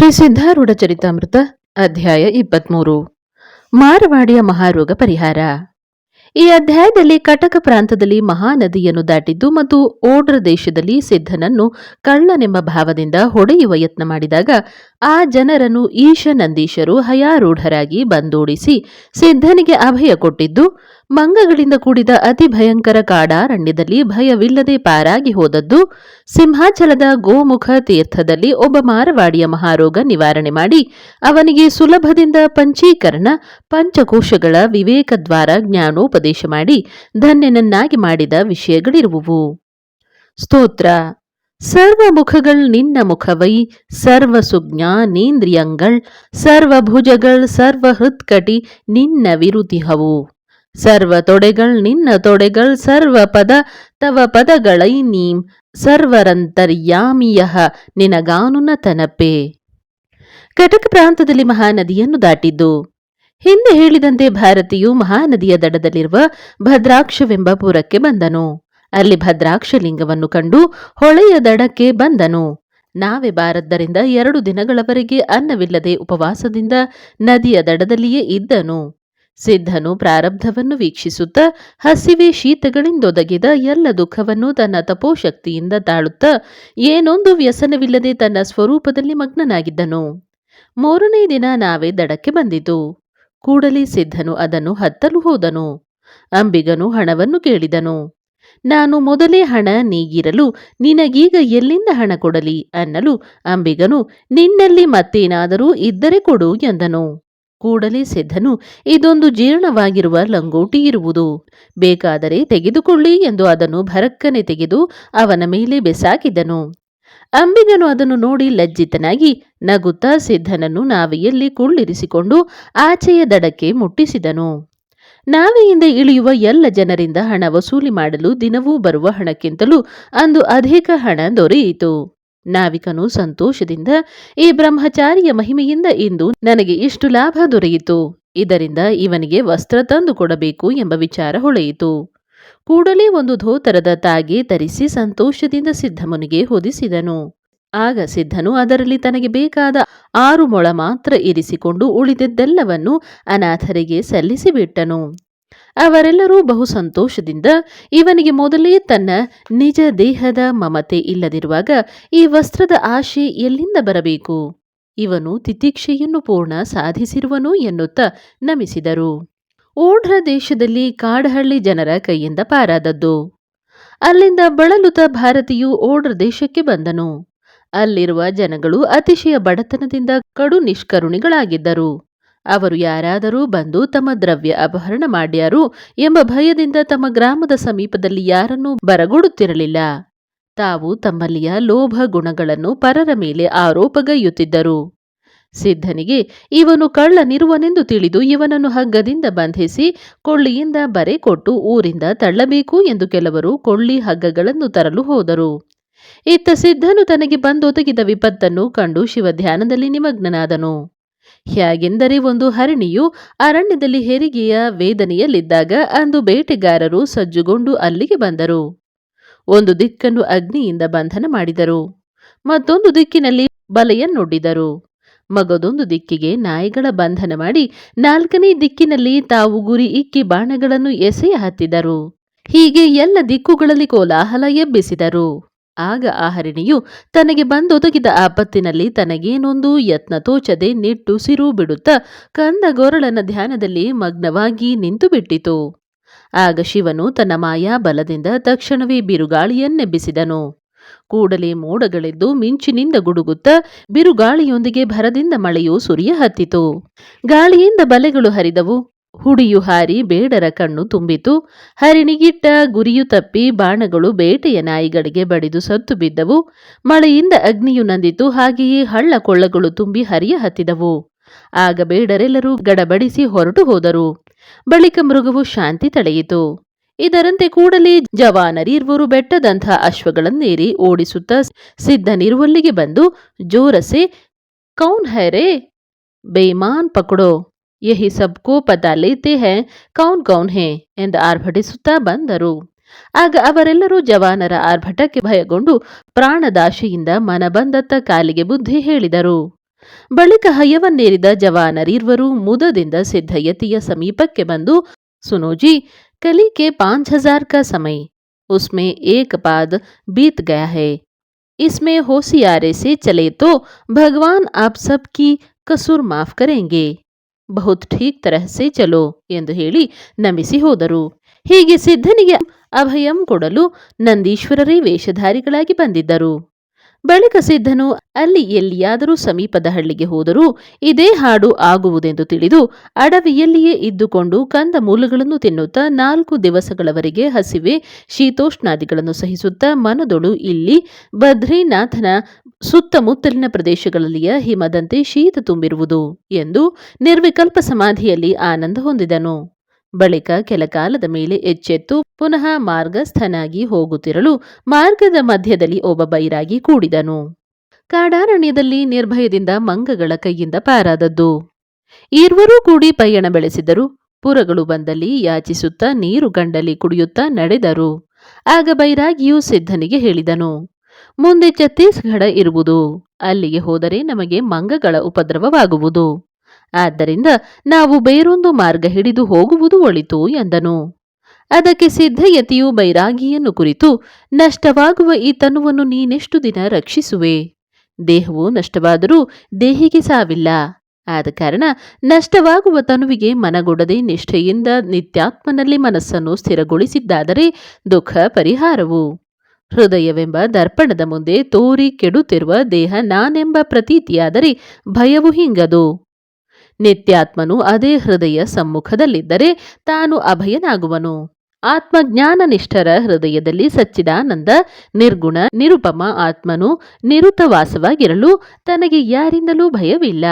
ಶ್ರೀ ಸಿದ್ಧಾರೂಢ ಚರಿತಾಮೃತ, ಅಧ್ಯಾಯ ಇಪ್ಪತ್ಮೂರು. ಮಾರವಾಡಿಯ ಮಹಾರೋಗ ಪರಿಹಾರ. ಈ ಅಧ್ಯಾಯದಲ್ಲಿ ಕಟಕ ಪ್ರಾಂತದಲ್ಲಿ ಮಹಾನದಿಯನ್ನು ದಾಟಿದ್ದು ಮತ್ತು ಓಡ್ರ ದೇಶದಲ್ಲಿ ಸಿದ್ಧನನ್ನು ಕಳ್ಳನೆಂಬ ಭಾವದಿಂದ ಹೊಡೆಯುವ ಯತ್ನ ಮಾಡಿದಾಗ ಆ ಜನರನ್ನು ಈಶ ನಂದೀಶರು ಹಯಾರೂಢರಾಗಿ ಬಂದೋಡಿಸಿ ಸಿದ್ಧನಿಗೆ ಅಭಯ ಕೊಟ್ಟಿದ್ದು ಮಂಗಗಳಿಂದ ಕೂಡಿದ ಅತಿ ಭಯಂಕರ ಕಾಡಾರಣ್ಯದಲ್ಲಿ ಭಯವಿಲ್ಲದೆ ಪಾರಾಗಿ ಹೋದದ್ದು ಸಿಂಹಾಚಲದ ಗೋಮುಖ ತೀರ್ಥದಲ್ಲಿ ಒಬ್ಬ ಮಾರವಾಡಿಯ ಮಹಾರೋಗ ನಿವಾರಣೆ ಮಾಡಿ ಅವನಿಗೆ ಸುಲಭದಿಂದ ಪಂಚೀಕರಣ, ಪಂಚಕೋಶಗಳ ವಿವೇಕದ್ವಾರ ಜ್ಞಾನೋಪದೇಶ ಮಾಡಿ ಧನ್ಯನನ್ನಾಗಿ ಮಾಡಿದ ವಿಷಯಗಳಿರುವುವು. ಸ್ತೋತ್ರ. ಸರ್ವ ಮುಖಗಳ್ ನಿನ್ನ ಮುಖವೈ ಸರ್ವ ಸುಜ್ಞಾನೇಂದ್ರಿಯಂಗಳ್ ಸರ್ವ ಭುಜಗಳ್ ಸರ್ವ ಹೃತ್ಕಟಿ ನಿನ್ನ ವಿರುತಿಹವು ಸರ್ವ ತೊಡೆಗಳ್ ನಿನ್ನ ತೊಡೆಗಳ್, ಸರ್ವ ಪದ ತವ ಪದಗಳೈ ನೀಂ ಸರ್ವರಂತರ್ಯಾಮಿಯಹ ನಿನಗಾನುನ ತನಪೆ ಕಟಕ ಪ್ರಾಂತದಲ್ಲಿ ಮಹಾನದಿಯನ್ನು ದಾಟಿದ್ದು, ಹಿಂದೆ ಹೇಳಿದಂತೆ ಭಾರತೀಯು ಮಹಾನದಿಯ ದಡದಲ್ಲಿರುವ ಭದ್ರಾಕ್ಷವೆಂಬ ಪುರಕ್ಕೆ ಬಂದನು. ಅಲ್ಲಿ ಭದ್ರಾಕ್ಷಲಿಂಗವನ್ನು ಕಂಡು ಹೊಳೆಯ ದಡಕ್ಕೆ ಬಂದನು. ನಾವೆ ಬಾರದ್ದರಿಂದ ಎರಡು ದಿನಗಳವರೆಗೆ ಅನ್ನವಿಲ್ಲದೆ ಉಪವಾಸದಿಂದ ನದಿಯ ದಡದಲ್ಲಿಯೇ ಇದ್ದನು. ಸಿದ್ಧನು ಪ್ರಾರಬ್ಧವನ್ನು ವೀಕ್ಷಿಸುತ್ತಾ, ಹಸಿವೆ ಶೀತಗಳಿಂದೊದಗಿದ ಎಲ್ಲ ದುಃಖವನ್ನು ತನ್ನ ತಪೋಶಕ್ತಿಯಿಂದ ತಾಳುತ್ತಾ, ಏನೊಂದು ವ್ಯಸನವಿಲ್ಲದೆ ತನ್ನ ಸ್ವರೂಪದಲ್ಲಿ ಮಗ್ನನಾಗಿದ್ದನು. ಮೂರನೇ ದಿನ ನಾವೇ ದಡಕ್ಕೆ ಬಂದಿತು ಕೂಡಲೇ ಸಿದ್ಧನು ಅದನ್ನು ಹತ್ತಲು ಹೋದನು. ಅಂಬಿಗನು ಹಣವನ್ನು ಕೇಳಿದನು. ನಾನು ಮೊದಲೇ ಹಣ ನೀಗಿರಲು ನಿನಗೀಗ ಎಲ್ಲಿಂದ ಹಣ ಕೊಡಲಿ ಅನ್ನಲು ಅಂಬಿಗನು ನಿನ್ನಲ್ಲಿ ಮತ್ತೇನಾದರೂ ಇದ್ದರೆ ಕೊಡು ಎಂದನು. ಕೂಡಲೇ ಸಿದ್ಧನು, ಇದೊಂದು ಜೀರ್ಣವಾಗಿರುವ ಲಂಗೋಟಿ ಇರುವುದು. ಬೇಕಾದರೆ ತೆಗೆದುಕೊಳ್ಳಿ ಎಂದು ಅದನ್ನು ಭರಕ್ಕನೆ ತೆಗೆದು ಅವನ ಮೇಲೆ ಬೆಸಾಕಿದನು. ಅಂಬಿಗನು ಅದನ್ನು ನೋಡಿ ಲಜ್ಜಿತನಾಗಿ ನಗುತ್ತಾ ಸಿದ್ಧನನ್ನು ನಾವೆಯಲ್ಲಿ ಕುಳ್ಳಿರಿಸಿಕೊಂಡು ಆಚೆಯ ದಡಕ್ಕೆ ಮುಟ್ಟಿಸಿದನು. ನಾವೆಯಿಂದ ಇಳಿಯುವ ಎಲ್ಲ ಜನರಿಂದ ಹಣ ವಸೂಲಿ ಮಾಡಲು ದಿನವೂ ಬರುವ ಹಣಕ್ಕಿಂತಲೂ ಅಂದು ಅಧಿಕ ಹಣ ದೊರೆಯಿತು. ನಾವಿಕನು ಸಂತೋಷದಿಂದ ಈ ಬ್ರಹ್ಮಚಾರಿಯ ಮಹಿಮೆಯಿಂದ ಇಂದು ನನಗೆ ಇಷ್ಟು ಲಾಭ ದೊರೆಯಿತು. ಇದರಿಂದ ಇವನಿಗೆ ವಸ್ತ್ರ ತಂದು ಕೊಡಬೇಕು ಎಂಬ ವಿಚಾರ ಹೊಳೆಯಿತು. ಕೂಡಲೇ ಒಂದು ಧೋತರದ ತಾಗೆ ತರಿಸಿ ಸಂತೋಷದಿಂದ ಸಿದ್ಧಮುನಿಗೆ ಹೊದಿಸಿದನು. ಆಗ ಸಿದ್ಧನು ಅದರಲ್ಲಿ ತನಗೆ ಬೇಕಾದ ಆರು ಮೊಳ ಮಾತ್ರ ಇರಿಸಿಕೊಂಡು ಉಳಿದದ್ದೆಲ್ಲವನ್ನು ಅನಾಥರಿಗೆ ಸಲ್ಲಿಸಿಬಿಟ್ಟನು. ಅವರೆಲ್ಲರೂ ಬಹು ಸಂತೋಷದಿಂದ ಇವನಿಗೆ ಮೊದಲೇ ತನ್ನ ನಿಜ ದೇಹದ ಮಮತೆ ಇಲ್ಲದಿರುವಾಗ ಈ ವಸ್ತ್ರದ ಆಶೆ ಎಲ್ಲಿಂದ ಬರಬೇಕು? ಇವನು ತಿತಿಕ್ಷೆಯನ್ನು ಪೂರ್ಣ ಸಾಧಿಸಿರುವನು ಎನ್ನುತ್ತ ನಮಿಸಿದರು. ಓಢ್ರ ದೇಶದಲ್ಲಿ ಕಾಡಹಳ್ಳಿ ಜನರ ಕೈಯಿಂದ ಪಾರಾದದ್ದು. ಅಲ್ಲಿಂದ ಬಳಲುತ ಭಾರತೀಯು ಓಢ್ರ ದೇಶಕ್ಕೆ ಬಂದನು. ಅಲ್ಲಿರುವ ಜನಗಳು ಅತಿಶಯ ಬಡತನದಿಂದ ಕಡು ನಿಷ್ಕರುಣಿಗಳಾಗಿದ್ದರು. ಅವರು ಯಾರಾದರೂ ಬಂದು ತಮ್ಮ ದ್ರವ್ಯ ಅಪಹರಣ ಮಾಡ್ಯಾರು ಎಂಬ ಭಯದಿಂದ ತಮ್ಮ ಗ್ರಾಮದ ಸಮೀಪದಲ್ಲಿ ಯಾರನ್ನೂ ಬರಗೊಡುತ್ತಿರಲಿಲ್ಲ. ತಾವು ತಮ್ಮಲ್ಲಿಯ ಲೋಭ ಗುಣಗಳನ್ನು ಪರರ ಮೇಲೆ ಆರೋಪಗೈಯುತ್ತಿದ್ದರು ಸಿದ್ಧನಿಗೆ, ಇವನು ಕಳ್ಳನಿರುವನೆಂದು ತಿಳಿದು ಇವನನ್ನು ಹಗ್ಗದಿಂದ ಬಂಧಿಸಿ ಕೊಳ್ಳಿಯಿಂದ ಬರೆ ಕೊಟ್ಟು ಊರಿಂದ ತಳ್ಳಬೇಕು ಎಂದು ಕೆಲವರು ಕೊಳ್ಳಿ ಹಗ್ಗಗಳನ್ನು ತರಲು ಹೋದರು. ಇತ್ತ ಸಿದ್ಧನು ತನಗೆ ಬಂದೊದಗಿದ ವಿಪತ್ತನ್ನು ಕಂಡು ಶಿವಧ್ಯಾನದಲ್ಲಿ ನಿಮಗ್ನನಾದನು. ಹೇಗೆಂದರೆ ಒಂದು ಹರಿಣಿಯು ಅರಣ್ಯದಲ್ಲಿ ಹೆರಿಗೆಯ ವೇದನೆಯಲ್ಲಿದ್ದಾಗ ಅಂದು ಬೇಟೆಗಾರರು ಸಜ್ಜುಗೊಂಡು ಅಲ್ಲಿಗೆ ಬಂದರು. ಒಂದು ದಿಕ್ಕನ್ನು ಅಗ್ನಿಯಿಂದ ಬಂಧನ ಮಾಡಿದರು. ಮತ್ತೊಂದು ದಿಕ್ಕಿನಲ್ಲಿ ಬಲೆಯನ್ನೊಡ್ಡಿದರು. ಮಗದೊಂದು ದಿಕ್ಕಿಗೆ ನಾಯಿಗಳ ಬಂಧನ ಮಾಡಿ ನಾಲ್ಕನೇ ದಿಕ್ಕಿನಲ್ಲಿ ತಾವು ಗುರಿ ಇಕ್ಕಿ ಬಾಣಗಳನ್ನು ಎಸೆಯ ಹತ್ತಿದರು. ಹೀಗೆ ಎಲ್ಲ ದಿಕ್ಕುಗಳಲ್ಲಿ ಕೋಲಾಹಲ ಎಬ್ಬಿಸಿದರು. ಆಗ ಆ ಹರಿಣಿಯು ತನಗೆ ಬಂದೊದಗಿದ ಆಪತ್ತಿನಲ್ಲಿ ತನಗೇನೊಂದು ಯತ್ನ ತೋಚದೆ ನಿಟ್ಟುಸಿರು ಬಿಡುತ್ತಾ ಕಂದ ಗೊರಳನ ಧ್ಯಾನದಲ್ಲಿ ಮಗ್ನವಾಗಿ ನಿಂತು ಬಿಟ್ಟಿತು. ಆಗ ಶಿವನು ತನ್ನ ಮಾಯಾ ಬಲದಿಂದ ತಕ್ಷಣವೇ ಬಿರುಗಾಳಿಯನ್ನೆಬ್ಬಿಸಿದನು. ಕೂಡಲೇ ಮೋಡಗಳೆದ್ದು ಮಿಂಚಿನಿಂದ ಗುಡುಗುತ್ತಾ ಬಿರುಗಾಳಿಯೊಂದಿಗೆ ಭರದಿಂದ ಮಳೆಯು ಸುರಿಯ ಹತ್ತಿತು ಗಾಳಿಯಿಂದ ಬಲೆಗಳು ಹರಿದವು. ಹುಡಿಯು ಹಾರಿ ಬೇಡರ ಕಣ್ಣು ತುಂಬಿತು. ಹರಿಣಿಗಿಟ್ಟ ಗುರಿಯು ತಪ್ಪಿ ಬಾಣಗಳು ಬೇಟೆಯ ನಾಯಿಗಳಿಗೆ ಬಡಿದು ಸತ್ತು ಬಿದ್ದವು. ಮಳೆಯಿಂದ ಅಗ್ನಿಯು ನಂದಿತು. ಹಾಗೆಯೇ ಹಳ್ಳ ಕೊಳ್ಳಗಳು ತುಂಬಿ ಹರಿಯ ಹತ್ತಿದವು. ಆಗ ಬೇಡರೆಲ್ಲರೂ ಗಡಬಡಿಸಿ ಹೊರಟು ಹೋದರು. ಬಳಿಕ ಮೃಗವು ಶಾಂತಿ ತಳೆಯಿತು. ಇದರಂತೆ ಕೂಡಲೇ ಜವಾನರಿರುವರು ಬೆಟ್ಟದಂಥ ಅಶ್ವಗಳನ್ನೇರಿ ಓಡಿಸುತ್ತಾ ಸಿದ್ಧನಿರುವಲ್ಲಿಗೆ ಬಂದು, ಜೋರಸೆ ಕೌನ್ ಹೈರೆ ಬೇಮಾನ್ ಪಕಡೋ ಯಹಿ ಸಬ್ಕೋ ಪತಾ ಲೇತೆ ಹೈ ಕೌನ್ ಕೌನ್ ಹೇ ಎಂದು ಆರ್ಭಟಿಸುತ್ತಾ ಬಂದರು ಆಗ ಅವರೆಲ್ಲರೂ ಜವಾನರ ಆರ್ಭಟಕ್ಕೆ ಭಯಗೊಂಡು ಪ್ರಾಣದಾಶೆಯಿಂದ ಮನಬಂದತ್ತ ಕಾಲಿಗೆ ಬುದ್ಧಿ ಹೇಳಿದರು ಬಳಿಕ ಹಯವನ್ನೇರಿದ ಜವಾನರಿರ್ವರು ಮುದದಿಂದ ಸಿದ್ಧಯತಿಯ ಸಮೀಪಕ್ಕೆ ಬಂದು ಸುನೋಜಿ ಕಲಿ के पांच हजार का समय उसमें एक पाद बीत गया है इसमें होशियारे से चले तो भगवान आप सबकी ಕಸೂರ್ ಮಾಫ್ ಕರೆಂಗೆ ಬಹುತ್ ಠೀಕ್ ತರಹ ಸೆ ಚಲೋ ಎಂದು ಹೇಳಿ ನಮಿಸಿ ಹೋದರು. ಹೀಗೆ ಸಿದ್ಧನಿಗೆ ಅಭಯಂ ಕೊಡಲು ನಂದೀಶ್ವರರೇ ವೇಷಧಾರಿಗಳಾಗಿ ಬಂದಿದ್ದರು. ಬಳಿಕ ಸಿದ್ಧನು ಅಲ್ಲಿ ಎಲ್ಲಿಯಾದರೂ ಸಮೀಪದ ಹಳ್ಳಿಗೆ ಹೋದರೂ ಇದೇ ಹಾಡು ಆಗುವುದೆಂದು ತಿಳಿದು ಅಡವಿಯಲ್ಲಿಯೇ ಇದ್ದುಕೊಂಡು ಕಂದ ಮೂಲಗಳನ್ನು ತಿನ್ನುತ್ತಾ ನಾಲ್ಕು ದಿವಸಗಳವರೆಗೆ ಹಸಿವೆ ಶೀತೋಷ್ಣಾದಿಗಳನ್ನು ಸಹಿಸುತ್ತಾ ಮನದೊಳು ಇಲ್ಲಿ ಬದ್ರಿನಾಥನ ಸುತ್ತಮುತ್ತಲಿನ ಪ್ರದೇಶಗಳಲ್ಲಿಯ ಹಿಮದಂತೆ ಶೀತ ತುಂಬಿರುವುದು ಎಂದು ನಿರ್ವಿಕಲ್ಪ ಸಮಾಧಿಯಲ್ಲಿ ಆನಂದ ಹೊಂದಿದನು. ಬಳಿಕ ಕೆಲ ಕಾಲದ ಮೇಲೆ ಎಚ್ಚೆತ್ತು, ಪುನಃ ಮಾರ್ಗಸ್ಥನಾಗಿ ಹೋಗುತ್ತಿರಲು ಮಾರ್ಗದ ಮಧ್ಯದಲ್ಲಿ ಒಬ್ಬ ಬೈರಾಗಿ ಕೂಡಿದನು. ಕಾಡಾರಣ್ಯದಲ್ಲಿ ನಿರ್ಭಯದಿಂದ ಮಂಗಗಳ ಕೈಯಿಂದ ಪಾರಾದದ್ದು. ಇರುವರೂ ಕೂಡಿ ಪಯಣ ಬೆಳೆಸಿದರು. ಪುರಗಳು ಬಂದಲ್ಲಿ ಯಾಚಿಸುತ್ತಾ ನೀರು ಗಂಡಲಿ ಕುಡಿಯುತ್ತಾ ನಡೆದರು. ಆಗ ಬೈರಾಗಿಯು ಸಿದ್ಧನಿಗೆ ಹೇಳಿದನು, ಮುಂದೆ ಛತ್ತೀಸ್ಗಢ ಇರುವುದು. ಅಲ್ಲಿಗೆ ಹೋದರೆ ನಮಗೆ ಮಂಗಗಳ ಉಪದ್ರವವಾಗುವುದು. ಆದ್ದರಿಂದ ನಾವು ಬೇರೊಂದು ಮಾರ್ಗ ಹಿಡಿದು ಹೋಗುವುದು ಒಳಿತು ಎಂದನು. ಅದಕ್ಕೆ ಸಿದ್ಧಯತಿಯು ಬೈರಾಗಿಯನ್ನು ಕುರಿತು, ನಷ್ಟವಾಗುವ ಈ ತನುವನ್ನು ನೀನೆಷ್ಟು ದಿನ ರಕ್ಷಿಸುವೆ? ದೇಹವು ನಷ್ಟವಾದರೂ ದೇಹಿಗೆ ಸಾವಿಲ್ಲ. ಆದ ಕಾರಣ ನಷ್ಟವಾಗುವ ತನುವಿಗೆ ಮನಗೊಡದೆ ನಿಷ್ಠೆಯಿಂದ ನಿತ್ಯಾತ್ಮನಲ್ಲಿ ಮನಸ್ಸನ್ನು ಸ್ಥಿರಗೊಳಿಸಿದ್ದಾದರೆ ದುಃಖ ಪರಿಹಾರವು. ಹೃದಯವೆಂಬ ದರ್ಪಣದ ಮುಂದೆ ತೋರಿ ಕೆಡುತ್ತಿರುವ ದೇಹ ನಾನೆಂಬ ಪ್ರತೀತಿಯಾದರೆ ಭಯವು ಹಿಂಗದು. ನಿತ್ಯಾತ್ಮನು ಅದೇ ಹೃದಯ ಸಮ್ಮುಖದಲ್ಲಿದ್ದರೆ ತಾನು ಅಭಯನಾಗುವನು. ಆತ್ಮಜ್ಞಾನನಿಷ್ಠರ ಹೃದಯದಲ್ಲಿ ಸಚ್ಚಿದಾನಂದ, ನಿರ್ಗುಣ, ನಿರುಪಮ ಆತ್ಮನು ನಿರುತವಾಸವಾಗಿರಲು ತನಗೆ ಯಾರಿಂದಲೂ ಭಯವಿಲ್ಲ.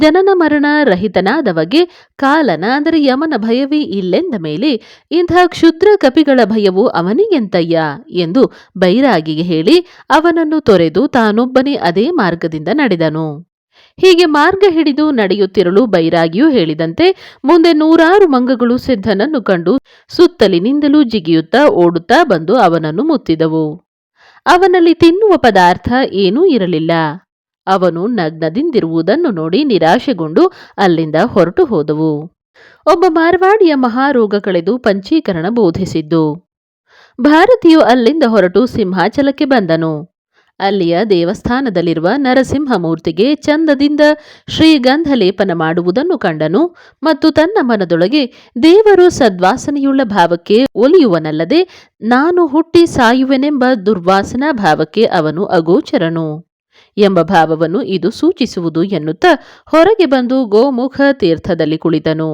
ಜನನ ಮರಣ ರಹಿತನಾದವಗೆ ಕಾಲನ ಅಂದರೆ ಯಮನ ಭಯವೇ ಇಲ್ಲೆಂದ ಮೇಲೆ ಇಂಥ ಕ್ಷುದ್ರ ಕಪಿಗಳ ಭಯವು ಅವನಿಗೆಂತಯ್ಯ ಎಂದು ಬೈರಾಗಿಗೆ ಹೇಳಿ ಅವನನ್ನು ತೊರೆದು ತಾನೊಬ್ಬನೇ ಅದೇ ಮಾರ್ಗದಿಂದ ನಡೆದನು. ಹೀಗೆ ಮಾರ್ಗ ಹಿಡಿದು ನಡೆಯುತ್ತಿರಲು ಬೈರಾಗಿಯೂ ಹೇಳಿದಂತೆ ಮುಂದೆ ನೂರಾರು ಮಂಗಗಳು ಸಿದ್ಧನನ್ನು ಕಂಡು ಸುತ್ತಲಿನಿಂದಲೂ ಜಿಗಿಯುತ್ತಾ ಓಡುತ್ತಾ ಬಂದು ಅವನನ್ನು ಮುತ್ತಿದವು. ಅವನಲ್ಲಿ ತಿನ್ನುವ ಪದಾರ್ಥ ಏನೂ ಇರಲಿಲ್ಲ. ಅವನು ನಗ್ನದಿಂದಿರುವುದನ್ನು ನೋಡಿ ನಿರಾಶೆಗೊಂಡು ಅಲ್ಲಿಂದ ಹೊರಟು ಹೋದವು. ಒಬ್ಬ ಮಾರ್ವಾಡಿಯ ಮಹಾರೋಗ ಕಳೆದು ಪಂಚೀಕರಣ ಬೋಧಿಸಿದ್ದು. ಭಾರತೀಯು ಅಲ್ಲಿಂದ ಹೊರಟು ಸಿಂಹಾಚಲಕ್ಕೆ ಬಂದನು. ಅಲ್ಲಿಯ ದೇವಸ್ಥಾನದಲ್ಲಿರುವ ನರಸಿಂಹ ಮೂರ್ತಿಗೆ ಚಂದದಿಂದ ಶ್ರೀಗಂಧ ಲೇಪನ ಮಾಡುವುದನ್ನು ಕಂಡನು ಮತ್ತು ತನ್ನ ಮನದೊಳಗೆ ದೇವರು ಸದ್ವಾಸನೆಯುಳ್ಳ ಭಾವಕ್ಕೆ ಒಲಿಯುವನಲ್ಲದೆ ನಾನು ಹುಟ್ಟಿ ಸಾಯುವೆನೆಂಬ ದುರ್ವಾಸನಾ ಭಾವಕ್ಕೆ ಅವನು ಅಗೋಚರನು ಎಂಬ ಭಾವವನ್ನು ಇದು ಸೂಚಿಸುವುದು ಎನ್ನುತ್ತಾ ಹೊರಗೆ ಬಂದು ಗೋಮುಖ ತೀರ್ಥದಲ್ಲಿ ಕುಳಿತನು.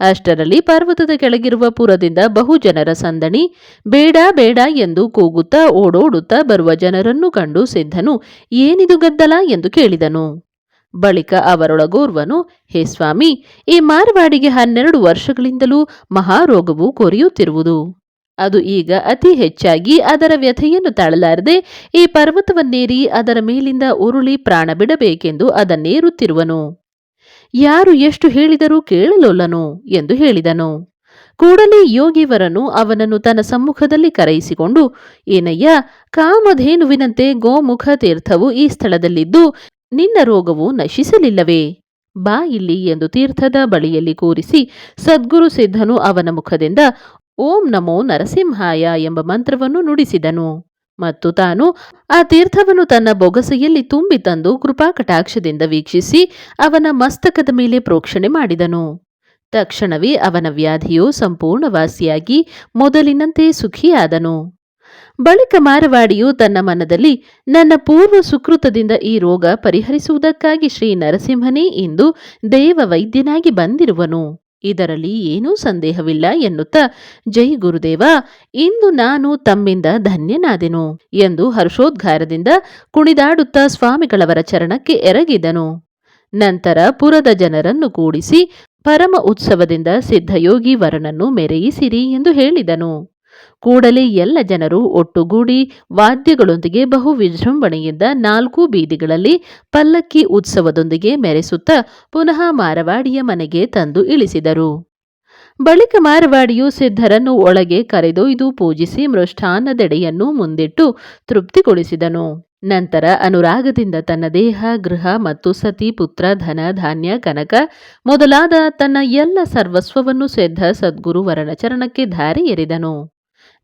ಅಷ್ಟರಲ್ಲಿ ಪರ್ವತದ ಕೆಳಗಿರುವ ಪುರದಿಂದ ಬಹು ಜನರ ಸಂದಣಿ ಬೇಡ ಬೇಡ ಎಂದು ಕೂಗುತ್ತಾ ಓಡೋಡುತ್ತಾ ಬರುವ ಜನರನ್ನು ಕಂಡು ಸಿದ್ಧನು, ಏನಿದು ಗದ್ದಲ ಎಂದು ಕೇಳಿದನು. ಬಳಿಕ ಅವರೊಳಗೋರ್ವನು, ಹೇ ಸ್ವಾಮಿ, ಈ ಮಾರ್ವಾಡಿಗೆ ಹನ್ನೆರಡು ವರ್ಷಗಳಿಂದಲೂ ಮಹಾರೋಗವು ಕೊರೆಯುತ್ತಿರುವುದು. ಅದು ಈಗ ಅತಿ ಹೆಚ್ಚಾಗಿ ಅದರ ವ್ಯಥೆಯನ್ನು ತಾಳಲಾರದೆ ಈ ಪರ್ವತವನ್ನೇರಿ ಅದರ ಮೇಲಿಂದ ಉರುಳಿ ಪ್ರಾಣ ಬಿಡಬೇಕೆಂದು ಅದನ್ನೇರುತ್ತಿರುವನು. ಯಾರು ಎಷ್ಟು ಹೇಳಿದರೂ ಕೇಳಲೊಲ್ಲನು ಎಂದು ಹೇಳಿದನು. ಕೂಡಲೇ ಯೋಗಿವರನು ಅವನನ್ನು ತನ್ನ ಸಮ್ಮುಖದಲ್ಲಿ ಕರೆಯಿಸಿಕೊಂಡು, ಏನಯ್ಯ, ಕಾಮಧೇನುವಿನಂತೆ ಗೋಮುಖ ತೀರ್ಥವು ಈ ಸ್ಥಳದಲ್ಲಿದ್ದು ನಿನ್ನ ರೋಗವು ನಶಿಸಲಿಲ್ಲವೇ? ಬಾ ಇಲ್ಲಿ ಎಂದು ತೀರ್ಥದ ಬಳಿಯಲ್ಲಿ ಕೂರಿಸಿ ಸದ್ಗುರು ಸಿದ್ಧನು ಅವನ ಮುಖದಿಂದ, ಓಂ ನಮೋ ನರಸಿಂಹಾಯ ಎಂಬ ಮಂತ್ರವನ್ನು ನುಡಿಸಿದನು. ಮತ್ತು ತಾನು ಆ ತೀರ್ಥವನ್ನು ತನ್ನ ಬೊಗಸೆಯಲ್ಲಿ ತುಂಬಿ ತಂದು ಕೃಪಾಕಟಾಕ್ಷದಿಂದ ವೀಕ್ಷಿಸಿ ಅವನ ಮಸ್ತಕದ ಮೇಲೆ ಪ್ರೋಕ್ಷಣೆ ಮಾಡಿದನು. ತಕ್ಷಣವೇ ಅವನ ವ್ಯಾಧಿಯು ಸಂಪೂರ್ಣವಾಸಿಯಾಗಿ ಮೊದಲಿನಂತೆ ಸುಖಿಯಾದನು. ಬಳಿಕ ಮಾರವಾಡಿಯು ತನ್ನ ಮನದಲ್ಲಿ, ನನ್ನ ಪೂರ್ವ ಸುಕೃತದಿಂದ ಈ ರೋಗ ಪರಿಹರಿಸುವುದಕ್ಕಾಗಿ ಶ್ರೀ ನರಸಿಂಹನೇ ಇಂದು ದೇವ ವೈದ್ಯನಾಗಿ ಬಂದಿರುವನು. ಇದರಲ್ಲಿ ಏನೂ ಸಂದೇಹವಿಲ್ಲ ಎನ್ನುತ್ತಾ, ಜೈ ಗುರುದೇವ, ಇಂದು ನಾನು ತಮ್ಮಿಂದ ಧನ್ಯನಾದೆನು ಎಂದು ಹರ್ಷೋದ್ಗಾರದಿಂದ ಕುಣಿದಾಡುತ್ತಾ ಸ್ವಾಮಿಗಳವರ ಚರಣಕ್ಕೆ ಎರಗಿದನು. ನಂತರ ಪುರದ ಜನರನ್ನು ಕೂಡಿಸಿ ಪರಮ ಉತ್ಸವದಿಂದ ಸಿದ್ಧಯೋಗಿ ವರನನ್ನು ಮೆರೆಯಿಸಿರಿ ಎಂದು ಹೇಳಿದನು. ಕೂಡಲೇ ಎಲ್ಲ ಜನರು ಒಟ್ಟುಗೂಡಿ ವಾದ್ಯಗಳೊಂದಿಗೆ ಬಹು ವಿಜೃಂಭಣೆಯಿಂದ ನಾಲ್ಕು ಬೀದಿಗಳಲ್ಲಿ ಪಲ್ಲಕ್ಕಿ ಉತ್ಸವದೊಂದಿಗೆ ಮೆರೆಸುತ್ತಾ ಪುನಃ ಮಾರವಾಡಿಯ ಮನೆಗೆ ತಂದು ಇಳಿಸಿದರು. ಬಳಿಕ ಮಾರವಾಡಿಯು ಸಿದ್ಧರನ್ನು ಒಳಗೆ ಕರೆದೊಯ್ದು ಪೂಜಿಸಿ ಮೃಷ್ಟಾನ್ನದೆಡೆಯನ್ನು ಮುಂದಿಟ್ಟು ತೃಪ್ತಿಗೊಳಿಸಿದನು. ನಂತರ ಅನುರಾಗದಿಂದ ತನ್ನ ದೇಹ, ಗೃಹ ಮತ್ತು ಸತಿ ಪುತ್ರ, ಧನ, ಧಾನ್ಯ, ಕನಕ ಮೊದಲಾದ ತನ್ನ ಎಲ್ಲ ಸರ್ವಸ್ವವನ್ನು ಸಿದ್ಧ ಸದ್ಗುರು ವರನ ಚರಣಕ್ಕೆ ಧಾರೆ ಎರೆದನು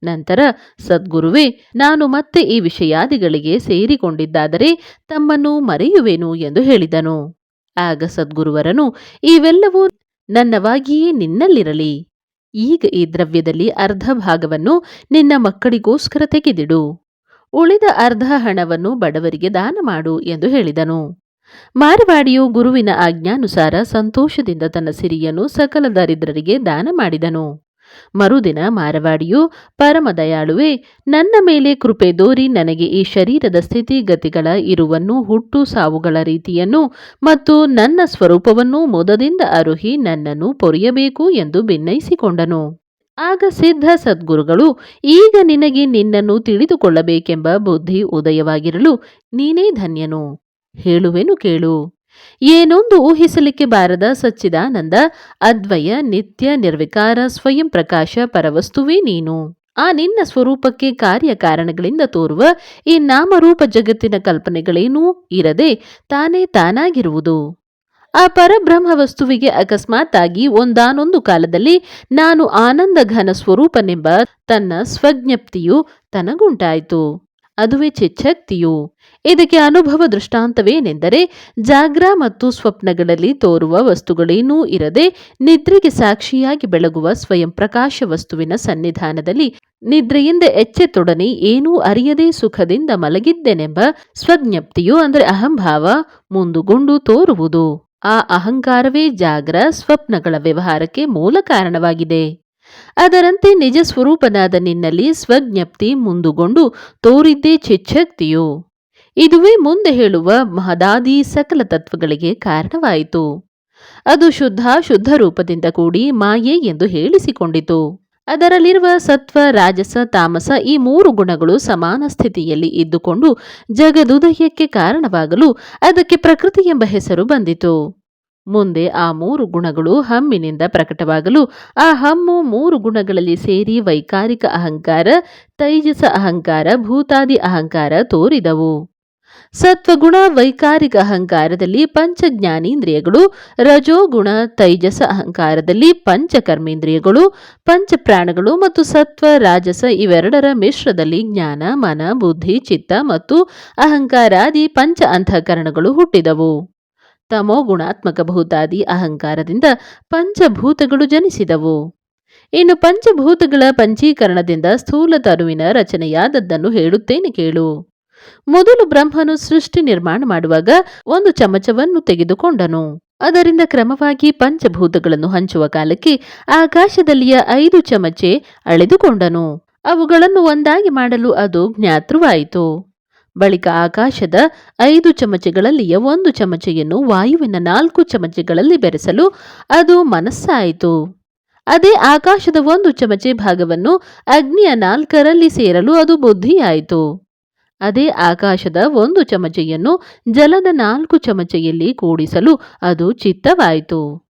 ನಂತರ, ಸದ್ಗುರುವೆ, ನಾನು ಮತ್ತೆ ಈ ವಿಷಯಾದಿಗಳಿಗೆ ಸೇರಿಕೊಂಡಿದ್ದಾದರೆ ತಮ್ಮನ್ನು ಮರೆಯುವೆನು ಎಂದು ಹೇಳಿದನು. ಆಗ ಸದ್ಗುರುವರನು, ಇವೆಲ್ಲವೂ ನನ್ನವಾಗಿಯೇ ನಿನ್ನಲ್ಲಿರಲಿ. ಈಗ ಈ ದ್ರವ್ಯದಲ್ಲಿ ಅರ್ಧ ಭಾಗವನ್ನು ನಿನ್ನ ಮಕ್ಕಳಿಗೋಸ್ಕರ ತೆಗೆದಿಡು. ಉಳಿದ ಅರ್ಧ ಹಣವನ್ನು ಬಡವರಿಗೆ ದಾನ ಮಾಡು ಎಂದು ಹೇಳಿದನು. ಮಾರವಾಡಿಯು ಗುರುವಿನ ಆಜ್ಞಾನುಸಾರ ಸಂತೋಷದಿಂದ ತನ್ನ ಸಿರಿಯನ್ನು ಸಕಲ ದರಿದ್ರರಿಗೆ ದಾನ ಮಾಡಿದನು. ಮರುದಿನ ಮಾರವಾಡಿಯು ಪರಮದಯಾಳುವೆ ನನ್ನ ಮೇಲೆ ಕೃಪೆ ದೋರಿ ನನಗೆ ಈ ಶರೀರದ ಸ್ಥಿತಿಗತಿಗಳ ಇರುವನ್ನು ಹುಟ್ಟು ಸಾವುಗಳ ರೀತಿಯನ್ನು ಮತ್ತು ನನ್ನ ಸ್ವರೂಪವನ್ನು ಮೋದದಿಂದ ಅರುಹಿ ನನ್ನನ್ನು ಪೊರೆಯಬೇಕು ಎಂದು ಭಿನ್ನಯಿಸಿಕೊಂಡನು ಆಗ ಸಿದ್ಧ ಸದ್ಗುರುಗಳು, ಈಗ ನಿನಗೆ ನಿನ್ನನ್ನು ತಿಳಿದುಕೊಳ್ಳಬೇಕೆಂಬ ಬುದ್ಧಿ ಉದಯವಾಗಿರಲು ನೀನೇ ಧನ್ಯನು. ಹೇಳುವೆನು ಕೇಳು. ಏನೊಂದು ಊಹಿಸಲಿಕ್ಕೆ ಬಾರದ ಸಚ್ಚಿದಾನಂದ, ಅದ್ವಯ ನಿತ್ಯ ನಿರ್ವಿಕಾರ ಸ್ವಯಂ ಪ್ರಕಾಶ ಪರವಸ್ತುವೇ ನೀನು. ಆ ನಿನ್ನ ಸ್ವರೂಪಕ್ಕೆ ಕಾರ್ಯ ಕಾರಣಗಳಿಂದ ತೋರುವ ಈ ನಾಮರೂಪ ಜಗತ್ತಿನ ಕಲ್ಪನೆಗಳೇನೂ ಇರದೆ ತಾನೇ ತಾನಾಗಿರುವುದು. ಆ ಪರಬ್ರಹ್ಮ ವಸ್ತುವಿಗೆ ಅಕಸ್ಮಾತ್ತಾಗಿ ಒಂದಾನೊಂದು ಕಾಲದಲ್ಲಿ ನಾನು ಆನಂದ ಘನ ಸ್ವರೂಪನೆಂಬ ತನ್ನ ಸ್ವಜ್ಞಪ್ತಿಯು ತನಗುಂಟಾಯಿತು. ಅದುವೇ ಚಿಚ್ಚಕ್ತಿಯು. ಇದಕ್ಕೆ ಅನುಭವ ದೃಷ್ಟಾಂತವೇನೆಂದರೆ ಜಾಗ್ರ ಮತ್ತು ಸ್ವಪ್ನಗಳಲ್ಲಿ ತೋರುವ ವಸ್ತುಗಳೇನೂ ಇರದೆ ನಿದ್ರೆಗೆ ಸಾಕ್ಷಿಯಾಗಿ ಬೆಳಗುವ ಸ್ವಯಂ ಪ್ರಕಾಶ ವಸ್ತುವಿನ ಸನ್ನಿಧಾನದಲ್ಲಿ ನಿದ್ರೆಯಿಂದ ಎಚ್ಚೆತ್ತೊಡನೆ ಏನೂ ಅರಿಯದೇ ಸುಖದಿಂದ ಮಲಗಿದ್ದೆನೆಂಬ ಸ್ವಜ್ಞಪ್ತಿಯು ಅಂದರೆ ಅಹಂಭಾವ ಮುಂದುಗೊಂಡು ತೋರುವುದು. ಆ ಅಹಂಕಾರವೇ ಜಾಗ್ರ ಸ್ವಪ್ನಗಳ ವ್ಯವಹಾರಕ್ಕೆ ಮೂಲ ಕಾರಣವಾಗಿದೆ. ಅದರಂತೆ ನಿಜ ಸ್ವರೂಪನಾದ ನಿನ್ನಲ್ಲಿ ಸ್ವಜ್ಞಪ್ತಿ ಮುಂದುಗೊಂಡು ತೋರಿದ್ದೇ ಚಿಚ್ಚಕ್ತಿಯು ಇದುವೇ ಮುಂದೆ ಹೇಳುವ ಮಹದಾದಿ ಸಕಲ ತತ್ವಗಳಿಗೆ ಕಾರಣವಾಯಿತು. ಅದು ಶುದ್ಧ ಶುದ್ಧ ರೂಪದಿಂದ ಕೂಡಿ ಮಾಯೆ ಎಂದು ಹೇಳಿಸಿಕೊಂಡಿತು. ಅದರಲ್ಲಿರುವ ಸತ್ವ, ರಾಜಸ, ತಾಮಸ ಈ ಮೂರು ಗುಣಗಳು ಸಮಾನ ಸ್ಥಿತಿಯಲ್ಲಿ ಇದ್ದುಕೊಂಡು ಜಗದುದಯಕ್ಕೆ ಕಾರಣವಾಗಲು ಅದಕ್ಕೆ ಪ್ರಕೃತಿ ಎಂಬ ಹೆಸರು ಬಂದಿತು. ಮುಂದೆ ಆ ಮೂರು ಗುಣಗಳು ಹಮ್ಮಿನಿಂದ ಪ್ರಕಟವಾಗಲು ಆ ಹಮ್ಮು ಮೂರು ಗುಣಗಳಲ್ಲಿ ಸೇರಿ ವೈಕಾರಿಕ ಅಹಂಕಾರ, ತೈಜಸ ಅಹಂಕಾರ, ಭೂತಾದಿ ಅಹಂಕಾರ ತೋರಿದವು. ಸತ್ವಗುಣ ವೈಕಾರಿಕ ಅಹಂಕಾರದಲ್ಲಿ ಪಂಚ ಜ್ಞಾನೇಂದ್ರಿಯಗಳು ರಜೋಗುಣ ತೈಜಸ ಅಹಂಕಾರದಲ್ಲಿ ಪಂಚ ಕರ್ಮೇಂದ್ರಿಯಗಳು ಪಂಚ ಪ್ರಾಣಗಳು ಮತ್ತು ಸತ್ವ, ರಾಜಸ ಇವೆರಡರ ಮಿಶ್ರದಲ್ಲಿ ಜ್ಞಾನ, ಮನ, ಬುದ್ಧಿ, ಚಿತ್ತ ಮತ್ತು ಅಹಂಕಾರಾದಿ ಪಂಚ ಅಂತಃಕರಣಗಳು ಹುಟ್ಟಿದವು. ತಮೋ ಗುಣಾತ್ಮಕ ಭೂತಾದಿ ಅಹಂಕಾರದಿಂದ ಪಂಚಭೂತಗಳು ಜನಿಸಿದವು. ಇನ್ನು ಪಂಚಭೂತಗಳ ಪಂಚೀಕರಣದಿಂದ ಸ್ಥೂಲ ತರುವಿನ ರಚನೆಯಾದದ್ದನ್ನು ಹೇಳುತ್ತೇನೆ ಕೇಳು. ಮೊದಲು ಬ್ರಹ್ಮನು ಸೃಷ್ಟಿ ನಿರ್ಮಾಣ ಮಾಡುವಾಗ ಒಂದು ಚಮಚವನ್ನು ತೆಗೆದುಕೊಂಡನು. ಅದರಿಂದ ಕ್ರಮವಾಗಿ ಪಂಚಭೂತಗಳನ್ನು ಹಂಚುವ ಕಾಲಕ್ಕೆ ಆಕಾಶದಲ್ಲಿಯ ಐದು ಚಮಚೆ ಅಳೆದುಕೊಂಡನು. ಅವುಗಳನ್ನು ಒಂದಾಗಿ ಮಾಡಲು ಅದು ಜ್ಞಾತೃವಾಯಿತು. ಬಳಿಕ ಆಕಾಶದ ಐದು ಚಮಚೆಗಳಲ್ಲಿಯ ಒಂದು ಚಮಚೆಯನ್ನು ವಾಯುವಿನ ನಾಲ್ಕು ಚಮಚೆಗಳಲ್ಲಿ ಬೆರೆಸಲು ಅದು ಮನಸ್ಸಾಯಿತು. ಅದೇ ಆಕಾಶದ ಒಂದು ಚಮಚೆ ಭಾಗವನ್ನು ಅಗ್ನಿಯ ನಾಲ್ಕರಲ್ಲಿ ಸೇರಲು ಅದು ಬುದ್ಧಿಯಾಯಿತು. ಅದೇ ಆಕಾಶದ ಒಂದು ಚಮಚೆಯನ್ನು ಜಲದ ನಾಲ್ಕು ಚಮಚೆಯಲ್ಲಿ ಕೂಡಿಸಲು ಅದು ಚಿತ್ತವಾಯಿತು.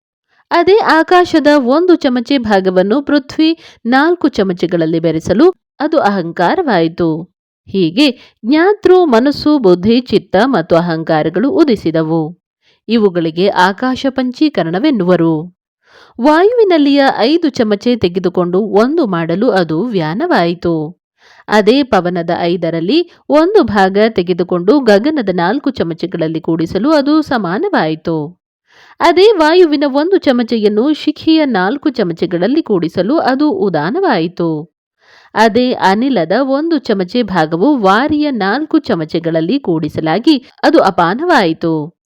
ಅದೇ ಆಕಾಶದ ಒಂದು ಚಮಚೆ ಭಾಗವನ್ನು ಪೃಥ್ವಿ ನಾಲ್ಕು ಚಮಚೆಗಳಲ್ಲಿ ಬೆರೆಸಲು ಅದು ಅಹಂಕಾರವಾಯಿತು. ಹೀಗೆ ಜ್ಞಾತೃ, ಮನಸ್ಸು, ಬುದ್ಧಿ, ಚಿತ್ತ ಮತ್ತು ಅಹಂಕಾರಗಳು ಉದಿಸಿದವು. ಇವುಗಳಿಗೆ ಆಕಾಶ ಪಂಚೀಕರಣವೆನ್ನುವರು. ವಾಯುವಿನಲ್ಲಿಯ ಐದು ಚಮಚೆ ತೆಗೆದುಕೊಂಡು ಒಂದು ಮಾಡಲು ಅದು ವ್ಯಾನವಾಯಿತು. ಅದೇ ಪವನದ ಐದರಲ್ಲಿ ಒಂದು ಭಾಗ ತೆಗೆದುಕೊಂಡು ಗಗನದ ನಾಲ್ಕು ಚಮಚಗಳಲ್ಲಿ ಕೂಡಿಸಲು ಅದು ಸಮಾನವಾಯಿತು. ಅದೇ ವಾಯುವಿನ ಒಂದು ಚಮಚೆಯನ್ನು ಶಿಖಿಯ ನಾಲ್ಕು ಚಮಚೆಗಳಲ್ಲಿ ಕೂಡಿಸಲು ಅದು ಉದಾನವಾಯಿತು. ಅದೇ ಅನಿಲದ ಒಂದು ಚಮಚೆ ಭಾಗವು ವಾರಿಯ ನಾಲ್ಕು ಚಮಚೆಗಳಲ್ಲಿ ಕೂಡಿಸಲಾಗಿ ಅದು ಅಪಾನವಾಯಿತು.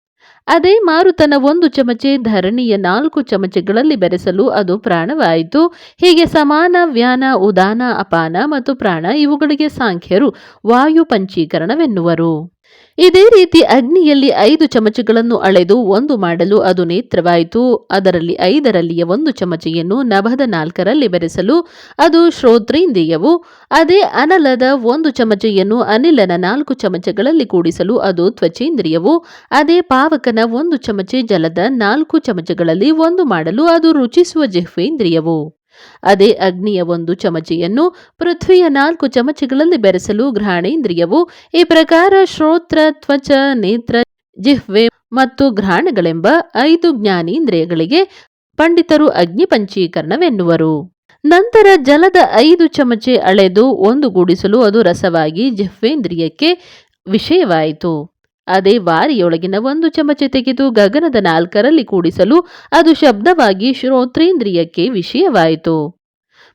ಅದೇ ಮಾರುತನ ಒಂದು ಚಮಚೆ, ಧರಣಿಯ ನಾಲ್ಕು ಚಮಚೆಗಳಲ್ಲಿ ಬೆರೆಸಲು ಅದು ಪ್ರಾಣವಾಯಿತು. ಹೀಗೆ ಸಮಾನ, ವ್ಯಾನ, ಉದಾನ, ಅಪಾನ ಮತ್ತು ಪ್ರಾಣ ಇವುಗಳಿಗೆ ಸಾಂಖ್ಯರು ವಾಯು ಪಂಚೀಕರಣವೆನ್ನುವರು. ಇದೇ ರೀತಿ ಅಗ್ನಿಯಲ್ಲಿ ಐದು ಚಮಚಗಳನ್ನು ಅಳೆದು ಒಂದು ಮಾಡಲು ಅದು ನೇತ್ರವಾಯಿತು. ಅದರಲ್ಲಿ ಐದರಲ್ಲಿಯ ಒಂದು ಚಮಚೆಯನ್ನು ನಭದ ನಾಲ್ಕರಲ್ಲಿ ಬೆರೆಸಲು ಅದು ಶ್ರೋತ್ರೇಂದ್ರಿಯವು. ಅದೇ ಅನಲದ ಒಂದು ಚಮಚೆಯನ್ನು ಅನಿಲನ ನಾಲ್ಕು ಚಮಚಗಳಲ್ಲಿ ಕೂಡಿಸಲು ಅದು ತ್ವಚೇಂದ್ರಿಯವು. ಅದೇ ಪಾವಕನ ಒಂದು ಚಮಚೆ ಜಲದ ನಾಲ್ಕು ಚಮಚಗಳಲ್ಲಿ ಒಂದು ಮಾಡಲು ಅದು ರುಚಿಸುವ ಜಿಹ್ವೇಂದ್ರಿಯವು. ಅದೇ ಅಗ್ನಿಯ ಒಂದು ಚಮಚೆಯನ್ನು ಪೃಥ್ವಿಯ ನಾಲ್ಕು ಚಮಚೆಗಳಲ್ಲಿ ಬೆರೆಸಲು ಘ್ರಾಣೇಂದ್ರಿಯವು ಈ ಪ್ರಕಾರ ಶ್ರೋತ್ರ, ತ್ವಚ, ನೇತ್ರ, ಜಿಹ್ವೆ ಮತ್ತು ಘ್ರಾಣಗಳೆಂಬ ಐದು ಜ್ಞಾನೇಂದ್ರಿಯಗಳಿಗೆ ಪಂಡಿತರು ಅಗ್ನಿ ಪಂಚೀಕರಣವೆನ್ನುವರು. ನಂತರ ಜಲದ ಐದು ಚಮಚೆ ಅಳೆದು ಒಂದುಗೂಡಿಸಲು ಅದು ರಸವಾಗಿ ಜಿಹ್ವೇಂದ್ರಿಯಕ್ಕೆ ವಿಷಯವಾಯಿತು. ಅದೇ ವಾರಿಯೊಳಗಿನ ಒಂದು ಚಮಚ ತೆಗೆದು ಗಗನದ ನಾಲ್ಕರಲ್ಲಿ ಕೂಡಿಸಲು ಅದು ಶಬ್ದವಾಗಿ ಶ್ರೋತ್ರೇಂದ್ರಿಯಕ್ಕೆ ವಿಷಯವಾಯಿತು.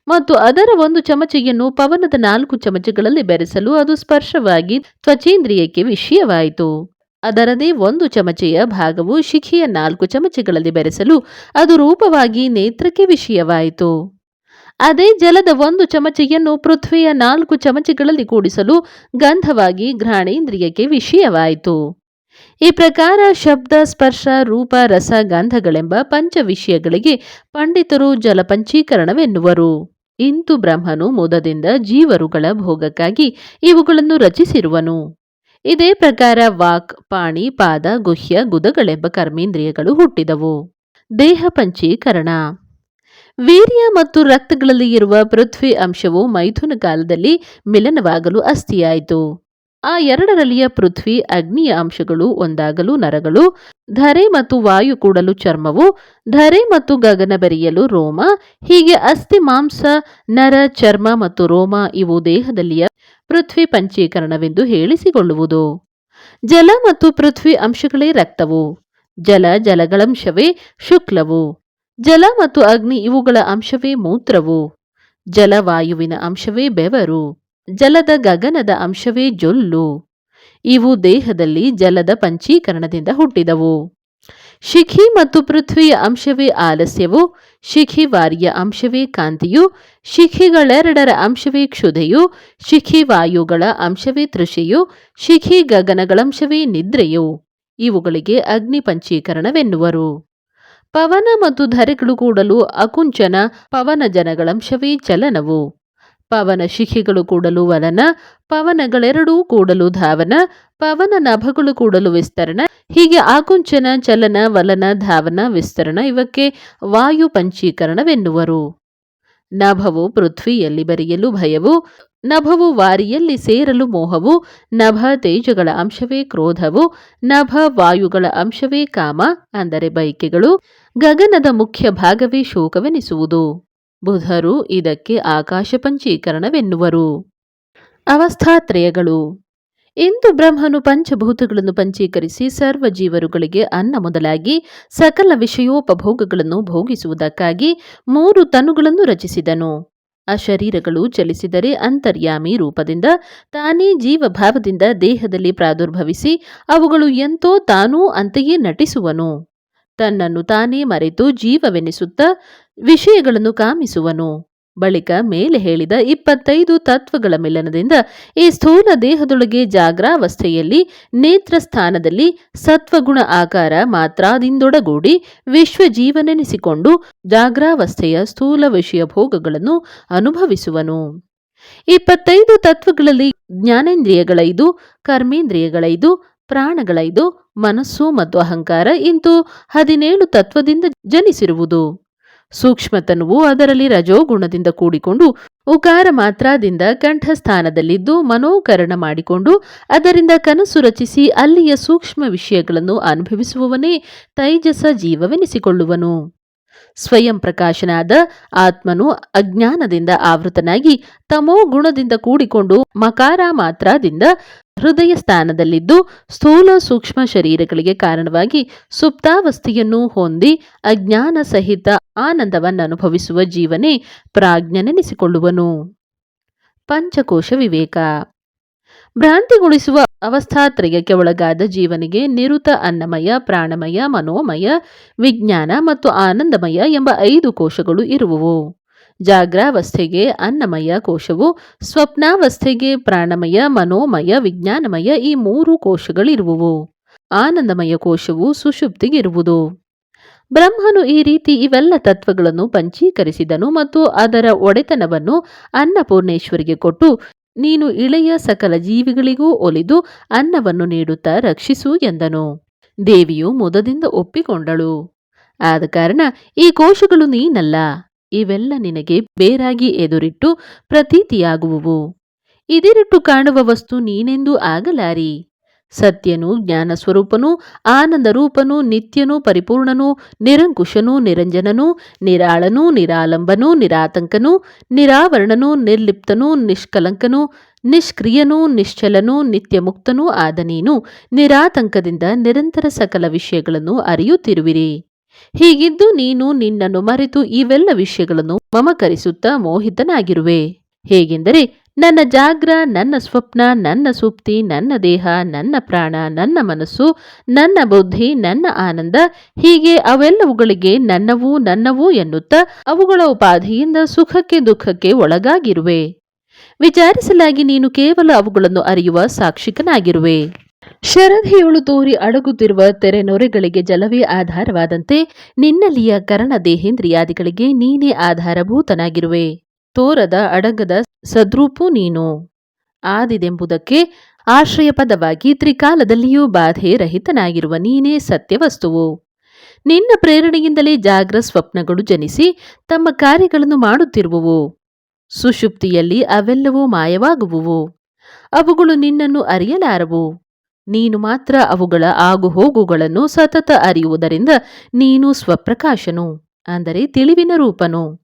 ಮತ್ತು ಅದರ ಒಂದು ಚಮಚೆಯನ್ನು ಪವನದ ನಾಲ್ಕು ಚಮಚಗಳಲ್ಲಿ ಬೆರೆಸಲು ಅದು ಸ್ಪರ್ಶವಾಗಿ ತ್ವಚೇಂದ್ರಿಯಕ್ಕೆ ವಿಷಯವಾಯಿತು. ಅದರದೇ ಒಂದು ಚಮಚೆಯ ಭಾಗವು ಶಿಖಿಯ ನಾಲ್ಕು ಚಮಚಗಳಲ್ಲಿ ಬೆರೆಸಲು ಅದು ರೂಪವಾಗಿ ನೇತ್ರಕ್ಕೆ ವಿಷಯವಾಯಿತು. ಅದೇ ಜಲದ ಒಂದು ಚಮಚೆಯನ್ನು ಪೃಥ್ವಿಯ ನಾಲ್ಕು ಚಮಚೆಗಳಲ್ಲಿ ಕೂಡಿಸಲು ಗಂಧವಾಗಿ ಘ್ರಾಣೇಂದ್ರಿಯಕ್ಕೆ ವಿಷಯವಾಯಿತು. ಈ ಪ್ರಕಾರ ಶಬ್ದ, ಸ್ಪರ್ಶ, ರೂಪ, ರಸ, ಗಂಧಗಳೆಂಬ ಪಂಚ ವಿಷಯಗಳಿಗೆ ಪಂಡಿತರು ಜಲಪಂಚೀಕರಣವೆನ್ನುವರು ಇಂತು ಬ್ರಹ್ಮನು ಮುದದಿಂದ ಜೀವರುಗಳ ಭೋಗಕ್ಕಾಗಿ ಇವುಗಳನ್ನು ರಚಿಸಿರುವನು. ಇದೇ ಪ್ರಕಾರ ವಾಕ್, ಪಾಣಿ, ಪಾದ, ಗುಹ್ಯ, ಗುದಗಳೆಂಬ ಕರ್ಮೇಂದ್ರಿಯಗಳು ಹುಟ್ಟಿದವು. ದೇಹ ಪಂಚೀಕರಣ. ವೀರ್ಯ ಮತ್ತು ರಕ್ತಗಳಲ್ಲಿ ಇರುವ ಪೃಥ್ವಿ ಅಂಶವು ಮೈಥುನ ಕಾಲದಲ್ಲಿ ಮಿಲನವಾಗಲು ಅಸ್ಥಿಯಾಯಿತು. ಆ ಎರಡರಲ್ಲಿಯ ಪೃಥ್ವಿ ಅಗ್ನಿಯ ಅಂಶಗಳು ಒಂದಾಗಲು ನರಗಳು, ಧರೆ ಮತ್ತು ವಾಯು ಕೂಡಲು ಚರ್ಮವು, ಧರೆ ಮತ್ತು ಗಗನ ಬೆರೆಯಲು ರೋಮ, ಹೀಗೆ ಅಸ್ಥಿ, ಮಾಂಸ, ನರ, ಚರ್ಮ ಮತ್ತು ರೋಮ ಇವು ದೇಹದಲ್ಲಿಯ ಪೃಥ್ವಿ ಪಂಚೀಕರಣವೆಂದು ಹೇಳಿಸಿಕೊಳ್ಳುವುದು. ಜಲ ಮತ್ತು ಪೃಥ್ವಿ ಅಂಶಗಳೇ ರಕ್ತವು. ಜಲ ಜಲಗಳಂಶವೇ ಶುಕ್ಲವು. ಜಲ ಮತ್ತು ಅಗ್ನಿ ಇವುಗಳ ಅಂಶವೇ ಮೂತ್ರವು. ಜಲವಾಯುವಿನ ಅಂಶವೇ ಬೆವರು. ಜಲದ ಗಗನದ ಅಂಶವೇ ಜೊಲ್ಲು. ಇವು ದೇಹದಲ್ಲಿ ಜಲದ ಪಂಚೀಕರಣದಿಂದ ಹುಟ್ಟಿದವು. ಶಿಖಿ ಮತ್ತು ಪೃಥ್ವಿಯ ಅಂಶವೇ ಆಲಸ್ಯವು, ಶಿಖಿ ವಾರಿಯ ಅಂಶವೇ ಕಾಂತಿಯು, ಶಿಖಿಗಳೆರಡರ ಅಂಶವೇ ಕ್ಷುಧೆಯು, ಶಿಖಿ ವಾಯುಗಳ ಅಂಶವೇ ತೃಷೆಯು, ಶಿಖಿ ಗಗನಗಳಂಶವೇ ನಿದ್ರೆಯು. ಇವುಗಳಿಗೆ ಅಗ್ನಿ ಪಂಚೀಕರಣವೆನ್ನುವರು. ಪವನ ಮತ್ತು ಧರೆಗಳು ಕೂಡಲು ಅಕುಂಚನ ಪವನ ಜನಗಳಂಶವೇ ಚಲನವು. ಪವನ ಶಿಖಿಗಳು ಕೂಡಲು ವಲನ, ಪವನಗಳೆರಡೂ ಕೂಡಲು ಧಾವನ, ಪವನ ನಭಗಳು ಕೂಡಲು ವಿಸ್ತರಣ, ಹೀಗೆ ಆಕುಂಚನ ಚಲನ, ವಲನ, ಧಾವನ, ವಿಸ್ತರಣ ಇವಕ್ಕೆ ವಾಯು ಪಂಚೀಕರಣವೆನ್ನುವರು. ನಭವು ಪೃಥ್ವಿಯಲ್ಲಿ ಬರೆಯಲು ಭಯವು, ನಭವು ವಾರಿಯಲ್ಲಿ ಸೇರಲು ಮೋಹವು, ನಭ ತೇಜಗಳ ಅಂಶವೇ ಕ್ರೋಧವು, ನಭ ವಾಯುಗಳ ಅಂಶವೇ ಕಾಮ, ಅಂದರೆ ಬೈಕೆಗಳು ಗಗನದ ಮುಖ್ಯ ಭಾಗವೇ ಶೋಕವೆನಿಸುವುದು. ಬುಧರು ಇದಕ್ಕೆ ಆಕಾಶ ಪಂಚೀಕರಣವೆನ್ನುವರು. ಅವಸ್ಥಾತ್ರಯಗಳು. ಇಂದು ಬ್ರಹ್ಮನು ಪಂಚಭೂತಗಳನ್ನು ಪಂಚೀಕರಿಸಿ ಸರ್ವ ಜೀವರುಗಳಿಗೆ ಅನ್ನ ಮೊದಲಾಗಿ ಸಕಲ ವಿಷಯೋಪಭೋಗಗಳನ್ನು ಭೋಗಿಸುವುದಕ್ಕಾಗಿ ಮೂರು ತನುಗಳನ್ನು ರಚಿಸಿದನು. ಆ ಶರೀರಗಳು ಚಲಿಸಿದರೆ ಅಂತರ್ಯಾಮಿ ರೂಪದಿಂದ ತಾನೇ ಜೀವಭಾವದಿಂದ ದೇಹದಲ್ಲಿ ಪ್ರಾದುರ್ಭವಿಸಿ ಅವುಗಳು ಎಂತೋ ತಾನೂ ಅಂತೆಯೇ ನಟಿಸುವನು. ತನ್ನನ್ನು ತಾನೇ ಮರೆತು ಜೀವವೆನಿಸುತ್ತ ವಿಷಯಗಳನ್ನು ಕಾಮಿಸುವನು. ಬಳಿಕ ಮೇಲೆ ಹೇಳಿದ ಇಪ್ಪತ್ತೈದು ತತ್ವಗಳ ಮಿಲನದಿಂದ ಈ ಸ್ಥೂಲ ದೇಹದೊಳಗೆ ಜಾಗ್ರಾವಸ್ಥೆಯಲ್ಲಿ ನೇತ್ರ ಸ್ಥಾನದಲ್ಲಿ ಸತ್ವಗುಣ ಆಕಾರ ಮಾತ್ರಾದಿಂದೊಡಗೂಡಿ ವಿಶ್ವ ಜೀವನೆನಿಸಿಕೊಂಡು ಜಾಗ್ರಾವಸ್ಥೆಯ ಸ್ಥೂಲ ವಿಷಯ ಭೋಗಗಳನ್ನು ಅನುಭವಿಸುವನು. ಇಪ್ಪತ್ತೈದು ತತ್ವಗಳಲ್ಲಿ ಜ್ಞಾನೇಂದ್ರಿಯಗಳೈದು, ಕರ್ಮೇಂದ್ರಿಯಗಳೈದು, ಪ್ರಾಣಗಳೈದು, ಮನಸ್ಸು ಮತ್ತು ಅಹಂಕಾರ ಇಂತು ಹದಿನೇಳು ತತ್ವದಿಂದ ಜನಿಸಿರುವುದು. ಸೂಕ್ಷ್ಮತನುವು ಅದರಲ್ಲಿ ರಜೋಗುಣದಿಂದ ಕೂಡಿಕೊಂಡು ಉಕಾರ ಮಾತ್ರದಿಂದ ಕಂಠಸ್ಥಾನದಲ್ಲಿದ್ದು ಮನೋಕರಣ ಮಾಡಿಕೊಂಡು ಅದರಿಂದ ಕನಸು ರಚಿಸಿ ಅಲ್ಲಿಯ ಸೂಕ್ಷ್ಮ ವಿಷಯಗಳನ್ನು ಅನುಭವಿಸುವವನೇ ತೈಜಸ ಜೀವವೆನಿಸಿಕೊಳ್ಳುವನು. ಸ್ವಯಂ ಪ್ರಕಾಶನಾದ ಆತ್ಮನು ಅಜ್ಞಾನದಿಂದ ಆವೃತನಾಗಿ ತಮೋ ಗುಣದಿಂದ ಕೂಡಿಕೊಂಡು ಮಕಾರ ಮಾತ್ರದಿಂದ ಹೃದಯ ಸ್ಥಾನದಲ್ಲಿದ್ದು ಸ್ಥೂಲ ಸೂಕ್ಷ್ಮ ಶರೀರಗಳಿಗೆ ಕಾರಣವಾಗಿ ಸುಪ್ತಾವಸ್ಥೆಯನ್ನು ಹೊಂದಿ ಅಜ್ಞಾನ ಸಹಿತ ಆನಂದವನ್ನು ಅನುಭವಿಸುವ ಜೀವನೇ ಪ್ರಾಜ್ಞನೆನಿಸಿಕೊಳ್ಳುವನು. ಪಂಚಕೋಶ ವಿವೇಕ. ಭ್ರಾಂತಿಗೊಳಿಸುವ ಅವಸ್ಥಾತ್ರಯಕ್ಕೆ ಒಳಗಾದ ಜೀವನಿಗೆ ನಿರುತ ಅನ್ನಮಯ, ಪ್ರಾಣಮಯ, ಮನೋಮಯ, ವಿಜ್ಞಾನ ಮತ್ತು ಆನಂದಮಯ ಎಂಬ ಐದು ಕೋಶಗಳು ಇರುವವು. ಜಾಗ್ರಾವಸ್ಥೆಗೆ ಅನ್ನಮಯ ಕೋಶವು, ಸ್ವಪ್ನಾವಸ್ಥೆಗೆ ಪ್ರಾಣಮಯ, ಮನೋಮಯ, ವಿಜ್ಞಾನಮಯ ಈ ಮೂರು ಕೋಶಗಳಿರುವವು. ಆನಂದಮಯ ಕೋಶವು ಸುಷುಪ್ತಿಗಿರುವುದು ಬ್ರಹ್ಮನು ಈ ರೀತಿ ಇವೆಲ್ಲ ತತ್ವಗಳನ್ನು ಪಂಚೀಕರಿಸಿದನು ಮತ್ತು ಅದರ ಒಡೆತನವನ್ನು ಅನ್ನಪೂರ್ಣೇಶ್ವರಿಗೆ ಕೊಟ್ಟು ನೀನು ಇಳೆಯ ಸಕಲ ಜೀವಿಗಳಿಗೂ ಒಲಿದು ಅನ್ನವನ್ನು ನೀಡುತ್ತಾ ರಕ್ಷಿಸು ಎಂದನು. ದೇವಿಯು ಮುದದಿಂದ ಒಪ್ಪಿಕೊಂಡಳು. ಆದ ಕಾರಣ ಈ ಕೋಶಗಳು ನೀನಲ್ಲ, ಇವೆಲ್ಲ ನಿನಗೆ ಬೇರಾಗಿ ಎದುರಿಟ್ಟು ಪ್ರತೀತಿಯಾಗುವುವು. ಇದಿರಿಟ್ಟು ಕಾಣುವ ವಸ್ತು ನೀನೆಂದೂ ಆಗಲಾರಿ. ಸತ್ಯನು ಜ್ಞಾನ ಸ್ವರೂಪನು ಆನಂದ ರೂಪನು ನಿತ್ಯನು, ಪರಿಪೂರ್ಣನು, ನಿರಂಕುಶನು, ನಿರಂಜನನು, ನಿರಾಳನು, ನಿರಾಲಂಬನು, ನಿರಾತಂಕನು, ನಿರಾವರಣನು, ನಿರ್ಲಿಪ್ತನು, ನಿಷ್ಕಲಂಕನು, ನಿಷ್ಕ್ರಿಯನೂ, ನಿಶ್ಚಲನೂ, ನಿತ್ಯಮುಕ್ತನೂ ಆದ ನೀನು. ನಿರಾತಂಕದಿಂದ ನಿರಂತರ ಸಕಲ ವಿಷಯಗಳನ್ನು ಅರಿಯುತ್ತಿರುವಿರಿ. ಹೀಗಿದ್ದು ನೀನು ನಿನ್ನನ್ನು ಮರೆತು ಇವೆಲ್ಲ ವಿಷಯಗಳನ್ನು ಮಮಕರಿಸುತ್ತಾ ಮೋಹಿತನಾಗಿರುವೆ. ಹೇಗೆಂದರೆ ನನ್ನ ಜಾಗ್ರ, ನನ್ನ ಸ್ವಪ್ನ, ನನ್ನ ಸೂಪ್ತಿ ನನ್ನ ದೇಹ, ನನ್ನ ಪ್ರಾಣ, ನನ್ನ ಮನಸ್ಸು, ನನ್ನ ಬುದ್ಧಿ, ನನ್ನ ಆನಂದ, ಹೀಗೆ ಅವೆಲ್ಲವುಗಳಿಗೆ ನನ್ನವು ನನ್ನವು ಎನ್ನುತ್ತಾ ಅವುಗಳ ಉಪಾಧಿಯಿಂದ ಸುಖಕ್ಕೆ ದುಃಖಕ್ಕೆ ಒಳಗಾಗಿರುವೆ. ವಿಚಾರಿಸಲಾಗಿ ನೀನು ಕೇವಲ ಅವುಗಳನ್ನು ಅರಿಯುವ ಸಾಕ್ಷಿಕನಾಗಿರುವೆ. ಶರಧಿಯೊಳು ತೋರಿ ಅಡಗುತ್ತಿರುವ ತೆರೆನೊರೆಗಳಿಗೆ ಜಲವೇ ಆಧಾರವಾದಂತೆ ನಿನ್ನಲ್ಲಿಯ ಕರಣ ದೇಹೇಂದ್ರಿಯಾದಿಗಳಿಗೆ ನೀನೇ ಆಧಾರಭೂತನಾಗಿರುವೆ. ತೋರದ ಅಡಗದ ಸದ್ರೂಪು ನೀನು. ಆದಿದೆಂಬುದಕ್ಕೆ ಆಶ್ರಯ ಪದವಾಗಿ ತ್ರಿಕಾಲದಲ್ಲಿಯೂ ಬಾಧೆ ರಹಿತನಾಗಿರುವ ನೀನೇ ಸತ್ಯವಸ್ತುವು. ನಿನ್ನ ಪ್ರೇರಣೆಯಿಂದಲೇ ಜಾಗ್ರ ಸ್ವಪ್ನಗಳು ಜನಿಸಿ ತಮ್ಮ ಕಾರ್ಯಗಳನ್ನು ಮಾಡುತ್ತಿರುವುವು. ಸುಷುಪ್ತಿಯಲ್ಲಿ ಅವೆಲ್ಲವೂ ಮಾಯವಾಗುವುವು. ಅವುಗಳು ನಿನ್ನನ್ನು ಅರಿಯಲಾರವು. ನೀನು ಮಾತ್ರ ಅವುಗಳ ಆಗುಹೋಗುಗಳನ್ನು ಸತತ ಅರಿಯುವುದರಿಂದ ನೀನು ಸ್ವಪ್ರಕಾಶನು, ಅಂದರೆ ತಿಳಿವಿನ ರೂಪನು.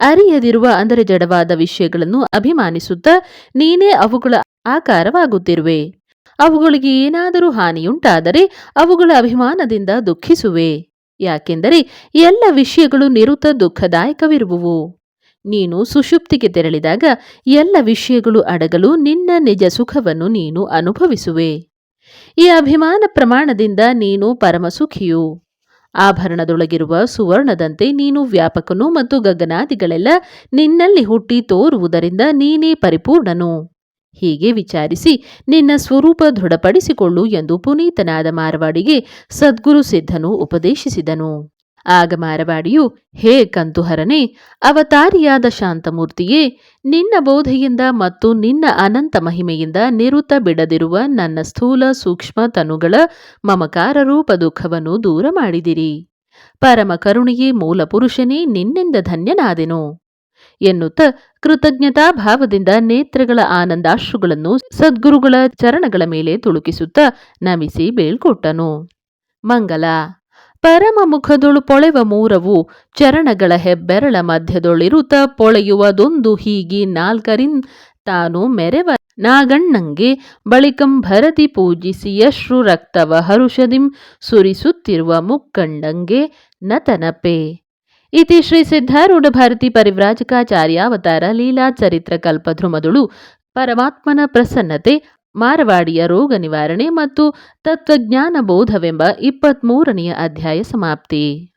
ಅರಿಯದಿರುವ ಅಂದರೆ ಜಡವಾದ ವಿಷಯಗಳನ್ನು ಅಭಿಮಾನಿಸುತ್ತಾ ನೀನೇ ಅವುಗಳ ಆಕಾರವಾಗುತ್ತಿರುವೆ. ಅವುಗಳಿಗೆ ಏನಾದರೂ ಹಾನಿಯುಂಟಾದರೆ ಅವುಗಳ ಅಭಿಮಾನದಿಂದ ದುಃಖಿಸುವೆ. ಯಾಕೆಂದರೆ ಎಲ್ಲ ವಿಷಯಗಳು ನಿರುತ ದುಃಖದಾಯಕವಿರುವುವು. ನೀನು ಸುಷುಪ್ತಿಗೆ ತೆರಳಿದಾಗ ಎಲ್ಲ ವಿಷಯಗಳು ಅಡಗಲು ನಿನ್ನ ನಿಜ ಸುಖವನ್ನು ನೀನು ಅನುಭವಿಸುವೆ. ಈ ಅಭಿಮಾನ ಪ್ರಮಾಣದಿಂದ ನೀನು ಪರಮಸುಖಿಯು. ಆಭರಣದೊಳಗಿರುವ ಸುವರ್ಣದಂತೆ ನೀನು ವ್ಯಾಪಕನು ಮತ್ತು ಗಗನಾದಿಗಳೆಲ್ಲ ನಿನ್ನಲ್ಲಿ ಹುಟ್ಟಿ ತೋರುವುದರಿಂದ ನೀನೇ ಪರಿಪೂರ್ಣನು. ಹೀಗೆ ವಿಚಾರಿಸಿ ನಿನ್ನ ಸ್ವರೂಪ ದೃಢಪಡಿಸಿಕೊಳ್ಳು ಎಂದು ಪುನೀತನಾದ ಮಾರವಾಡಿಗೆ ಸದ್ಗುರು ಸಿದ್ಧನು ಉಪದೇಶಿಸಿದನು. ಆಗ ಮಾರವಾಡಿಯು, ಹೇ ಕಂತುಹರನೇ, ಅವತಾರಿಯಾದ ಶಾಂತಮೂರ್ತಿಯೇ, ನಿನ್ನ ಬೋಧೆಯಿಂದ ಮತ್ತು ನಿನ್ನ ಅನಂತ ಮಹಿಮೆಯಿಂದ ನಿರುತ ಬಿಡದಿರುವ ನನ್ನ ಸ್ಥೂಲ ಸೂಕ್ಷ್ಮ ತನುಗಳ ಮಮಕಾರ ರೂಪ ದುಃಖವನ್ನು ದೂರ ಮಾಡಿದಿರಿ. ಪರಮ ಕರುಣಿಯೇ ಮೂಲ ಪುರುಷನೇ, ನಿನ್ನಿಂದ ಧನ್ಯನಾದೆನು. ಎನ್ನುತ್ತ ಕೃತಜ್ಞತಾ ಭಾವದಿಂದ ನೇತ್ರಗಳ ಆನಂದಾಶ್ರುಗಳನ್ನು ಸದ್ಗುರುಗಳ ಚರಣಗಳ ಮೇಲೆ ತುಳುಕಿಸುತ್ತ ನಮಿಸಿ ಬೀಳ್ಕೊಟ್ಟನು. ಮಂಗಲ ಪರಮ ಮುಖದೊಳು ಪೊಳೆವ ಮೂರವು ಚರಣಗಳ ಹೆಬ್ಬೆರಳ ಮಧ್ಯದೊಳಿರುತ ಪೊಳೆಯುವದೊಂದು ಹೀಗಿ ನಾಲ್ಕರಿನ್ ತಾನು ಮೆರೆವ ನಾಗಣ್ಣಂಗೆ ಬಳಿಕಂ ಭರತಿ ಪೂಜಿಸಿ ಯಶ್ರು ರಕ್ತವ ಹರುಷದಿಂ ಸುರಿಸುತ್ತಿರುವ ಮುಕ್ಕಂಡಂಗೆ ನತನಪೆ. ಇತಿ ಶ್ರೀ ಸಿದ್ಧಾರೂಢ ಭಾರತಿ ಲೀಲಾ ಚರಿತ್ರ ಕಲ್ಪಧ್ರುಮದುಳು ಪರಮಾತ್ಮನ ಪ್ರಸನ್ನತೆ ಮಾರವಾಡಿಯ ರೋಗ ನಿವಾರಣೆ ಮತ್ತು ತತ್ವಜ್ಞಾನ ಬೋಧವೆಂಬ ಇಪ್ಪತ್ಮೂರನೆಯ ಅಧ್ಯಾಯ ಸಮಾಪ್ತಿ.